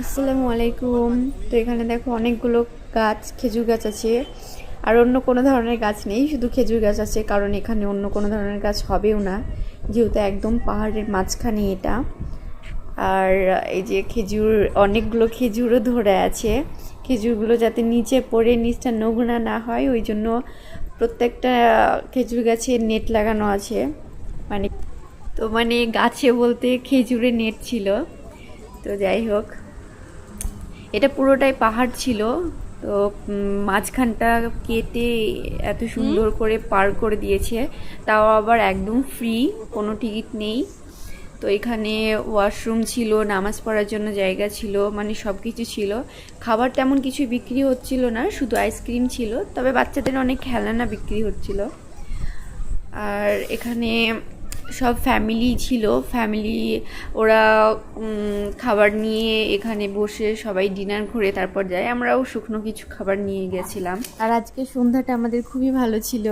আসসালামু আলাইকুম তো এখানে দেখো অনেকগুলো গাছ, খেজুর গাছ আছে। আর অন্য কোনো ধরনের গাছ নেই, শুধু খেজুর গাছ আছে, কারণ এখানে অন্য কোনো ধরনের গাছ হবেও না, যেহেতু একদম পাহাড়ের মাঝখানে এটা। আর এই যে খেজুর, অনেকগুলো খেজুরও ধরে আছে। খেজুরগুলো যাতে নিচে পড়ে, নিচটা নোংরা না হয়, ওই জন্য প্রত্যেকটা খেজুর গাছে নেট লাগানো আছে। মানে তো মানে গাছে বলতে খেজুরে নেট ছিল। তো যাই হোক। এটা পুরোটাই পাহাড় ছিল তো মাঝখানটা কেটে এত সুন্দর করে পার করে দিয়েছে তাও আবার একদম ফ্রি কোনো টিকিট নেই। তো এখানে ওয়াশরুম ছিল নামাজ পড়ার জন্য জায়গা ছিল মানে সব কিছু ছিল। খাবার তেমন কিছু বিক্রি হচ্ছিল না শুধু আইসক্রিম ছিল তবে বাচ্চাদের অনেক খেলনা বিক্রি হচ্ছিল। আর এখানে সব ফ্যামিলি ছিল। ফ্যামিলি ওরা খাবার নিয়ে এখানে বসে সবাই ডিনার করে তারপর যায়। আমরাও শুকনো কিছু খাবার নিয়ে গেছিলাম। আর আজকে সন্ধ্যাটা আমাদের খুবই ভালো ছিল।